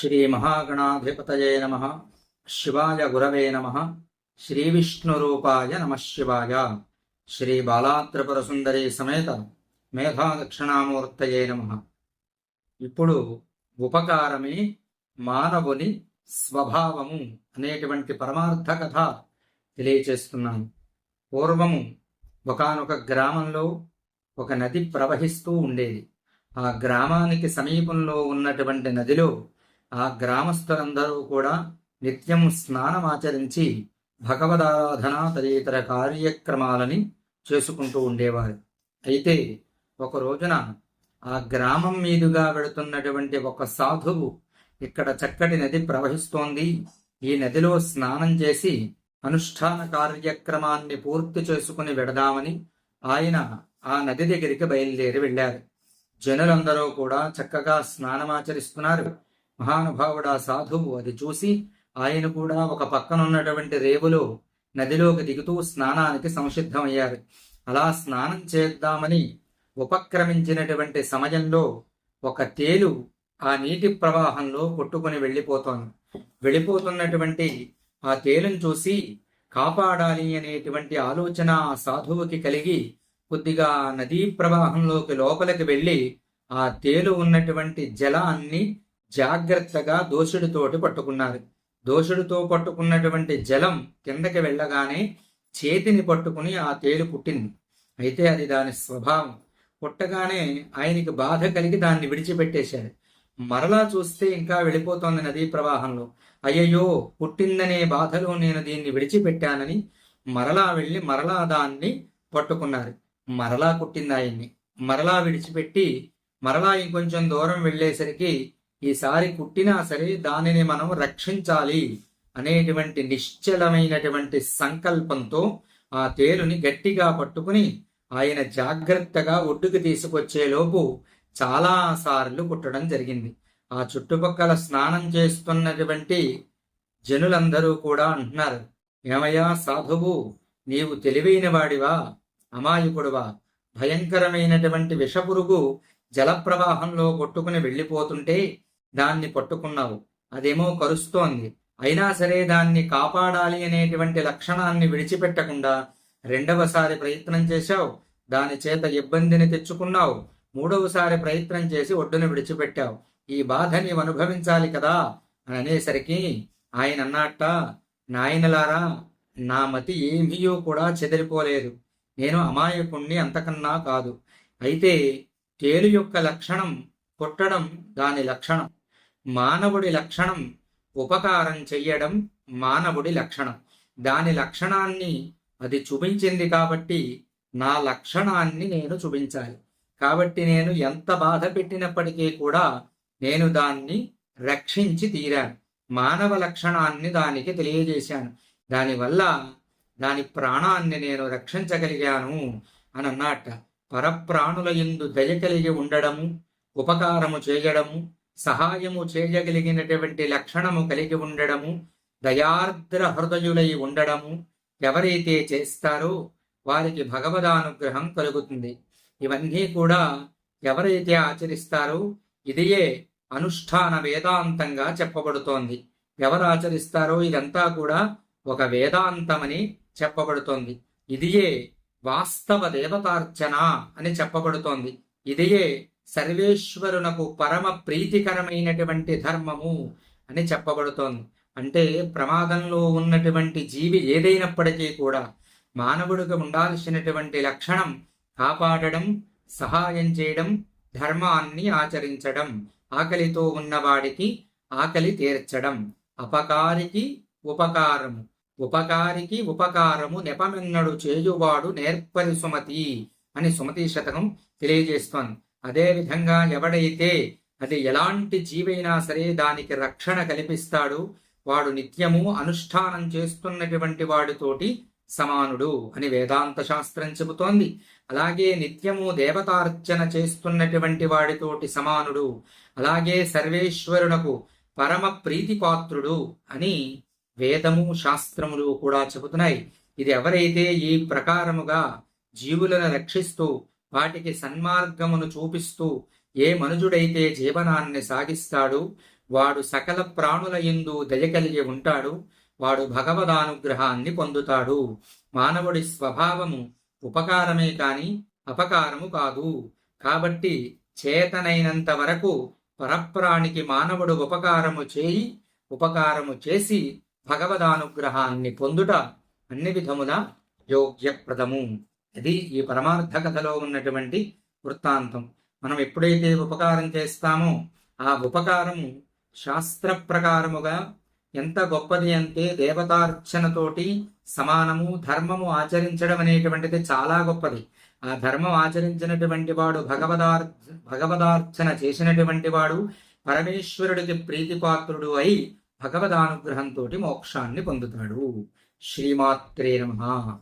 శ్రీ మహాగణాధిపతయే నమ. శివాయ గురవే నమ. శ్రీ విష్ణురూపాయ నమ శివాయ. శ్రీ బాలాత్రిపుర సుందరి సమేత మేధా దక్షిణామూర్తయే నమ. ఇప్పుడు ఉపకారమే మానవుని స్వభావము అనేటువంటి పరమార్థ కథ తెలియచేస్తున్నాను. పూర్వము ఒకానొక గ్రామంలో ఒక నది ప్రవహిస్తూ ఉండేది. ఆ గ్రామానికి సమీపంలో ఉన్నటువంటి నదిలో ఆ గ్రామస్తులందరూ కూడా నిత్యం స్నానమాచరించి భగవదారాధన తదితర కార్యక్రమాలని చేసుకుంటూ ఉండేవారు. అయితే ఒక రోజున ఆ గ్రామం మీదుగా వెళుతున్నటువంటి ఒక సాధువు ఇక్కడ చక్కటి నది ప్రవహిస్తోంది. ఈ నదిలో స్నానం చేసి అనుష్ఠాన కార్యక్రమాన్ని పూర్తి చేసుకుని వెడదామని ఆయన ఆ నది దగ్గరికి బయలుదేరి వెళ్ళారు. జనులందరూ కూడా చక్కగా స్నానమాచరిస్తున్నారు. మహానుభావుడు ఆ సాధువు అది చూసి ఆయన కూడా ఒక పక్కన ఉన్నటువంటి రేవులో నదిలోకి దిగుతూ స్నానానికి సంసిద్ధమయ్యారు. అలా స్నానం చేద్దామని ఉపక్రమించినటువంటి సమయంలో ఒక తేలు ఆ నీటి ప్రవాహంలో కొట్టుకుని వెళ్ళిపోతోంది. వెళ్ళిపోతున్నటువంటి ఆ తేలును చూసి కాపాడాలి అనేటువంటి ఆలోచన ఆ సాధువుకి కలిగి కొద్దిగా నదీ ప్రవాహంలోకి లోపలికి వెళ్ళి ఆ తేలు ఉన్నటువంటి జలాన్ని జాగ్రత్తగా దోషుడితోటి పట్టుకున్నారు. దోషుడితో పట్టుకున్నటువంటి జలం కిందకి వెళ్ళగానే చేతిని పట్టుకుని ఆ తేలు పుట్టింది. అయితే అది దాని స్వభావం. పుట్టగానే ఆయనకి బాధ కలిగి దాన్ని విడిచిపెట్టేశాడు మరలా చూస్తే ఇంకా వెళ్ళిపోతోంది నదీ ప్రవాహంలో. అయ్యయ్యో పుట్టిందనే బాధలో నేను దీన్ని విడిచిపెట్టానని మరలా వెళ్ళి మరలా దాన్ని పట్టుకున్నారు. మరలా కుట్టింది ఆయన్ని. మరలా విడిచిపెట్టి మరలా ఇంకొంచెం దూరం వెళ్ళేసరికి ఈసారి కుట్టినా సరే దానిని మనం రక్షించాలి అనేటువంటి నిశ్చలమైనటువంటి సంకల్పంతో ఆ తేలుని గట్టిగా పట్టుకుని ఆయన జాగ్రత్తగా ఒడ్డుకు తీసుకొచ్చేలోపు చాలా సార్లు కుట్టడం జరిగింది. ఆ చుట్టుపక్కల స్నానం చేస్తున్నటువంటి జనులందరూ కూడా అంటున్నారు ఏమయ్యా సాధువు నీవు తెలివైన వాడివా అమాయకుడువా? భయంకరమైనటువంటి విషపురుగు జలప్రవాహంలో కొట్టుకుని వెళ్ళిపోతుంటే దాన్ని పట్టుకున్నావు. అదేమో కరుస్తోంది. అయినా సరే దాన్ని కాపాడాలి అనేటువంటి లక్షణాన్ని విడిచిపెట్టకుండా రెండవసారి ప్రయత్నం చేశావు. దాని చేత ఇబ్బందిని తెచ్చుకున్నావు. మూడవసారి ప్రయత్నం చేసి ఒడ్డును విడిచిపెట్టావు. ఈ బాధ నీవు అనుభవించాలి కదా? అని అనేసరికి ఆయన అన్నట్ట నాయనలారా నా మతి ఏమీయో కూడా చెదిరిపోలేదు. నేను అమాయకుణ్ణి అంతకన్నా కాదు. అయితే తేలు యొక్క లక్షణం కొట్టడం దాని లక్షణం. మానవుడి లక్షణం ఉపకారం చెయ్యడం మానవుడి లక్షణం. దాని లక్షణాన్ని అది చూపించింది కాబట్టి నా లక్షణాన్ని నేను చూపించాలి. కాబట్టి నేను ఎంత బాధ పెట్టినప్పటికీ కూడా నేను దాన్ని రక్షించి తీరాను. మానవ లక్షణాన్ని దానికి తెలియజేశాను. దానివల్ల దాని ప్రాణాన్ని నేను రక్షించగలిగాను అని అన్నట్ట పరప్రాణుల ఎందు దయ కలిగి ఉండడము ఉపకారము చేయడము సహాయము చేయగలిగినటువంటి లక్షణము కలిగి ఉండడము దయార్ద్ర హృదయులై ఉండడము ఎవరైతే చేస్తారో వారికి భగవదానుగ్రహం కలుగుతుంది. ఇవన్నీ కూడా ఎవరైతే ఆచరిస్తారో ఇదియే అనుష్ఠాన వేదాంతంగా చెప్పబడుతోంది. ఎవరు ఆచరిస్తారో ఇదంతా కూడా ఒక వేదాంతమని చెప్పబడుతోంది. ఇదియే వాస్తవ దేవతార్చన అని చెప్పబడుతోంది. ఇదియే సర్వేశ్వరునకు పరమ ప్రీతికరమైనటువంటి ధర్మము అని చెప్పబడుతోంది. అంటే ప్రమాదంలో ఉన్నటువంటి జీవి ఏదైనప్పటికీ కూడా మానవుడికి ఉండాల్సినటువంటి లక్షణం కాపాడడం సహాయం చేయడం ధర్మాన్ని ఆచరించడం ఆకలితో ఉన్నవాడికి ఆకలి తీర్చడం అపకారికి ఉపకారము ఉపకారికి ఉపకారము నెపమెన్నడు చేయువాడు నేర్పరి సుమతి అని సుమతి శతకం తెలియజేస్తోంది. అదేవిధంగా ఎవడైతే అది ఎలాంటి జీవైనా సరే దానికి రక్షణ కల్పిస్తాడు వాడు నిత్యము అనుష్ఠానం చేస్తున్నటువంటి వాడితోటి సమానుడు అని వేదాంత శాస్త్రం చెబుతోంది. అలాగే నిత్యము దేవతార్చన చేస్తున్నటువంటి వాడితోటి సమానుడు అలాగే సర్వేశ్వరునకు పరమ ప్రీతిపాత్రుడు అని వేదము శాస్త్రములు కూడా చెబుతున్నాయి. ఇది ఎవరైతే ఈ ప్రకారముగా జీవులను రక్షిస్తూ వాటికి సన్మార్గమును చూపిస్తూ ఏ మనుజుడైతే జీవనాన్ని సాగిస్తాడో వాడు సకల ప్రాణుల ఎందు దయ కలిగి ఉంటాడు. వాడు భగవదానుగ్రహాన్ని పొందుతాడు. మానవుడి స్వభావము ఉపకారమే కాని అపకారము కాదు. కాబట్టి చేతనైనంత వరకు పరప్రాణికి మానవుడు ఉపకారము చేయి ఉపకారము చేసి భగవదానుగ్రహాన్ని పొందుట అన్ని విధముల యోగ్యప్రదము. ఇది ఈ పరమార్థ కథలో ఉన్నటువంటి వృత్తాంతం. మనం ఎప్పుడైతే ఉపకారం చేస్తామో ఆ ఉపకారము శాస్త్ర ప్రకారముగా ఎంత గొప్పది అంటే దేవతార్చనతోటి సమానము ధర్మము ఆచరించడం అనేటువంటిది చాలా గొప్పది. ఆ ధర్మం ఆచరించినటువంటి వాడు భగవదార్ భగవదార్చన చేసినటువంటి వాడు పరమేశ్వరుడికి ప్రీతిపాత్రుడు అయి భగవదానుగ్రహంతో మోక్షాన్ని పొందుతాడు. శ్రీమాత్రే నమ.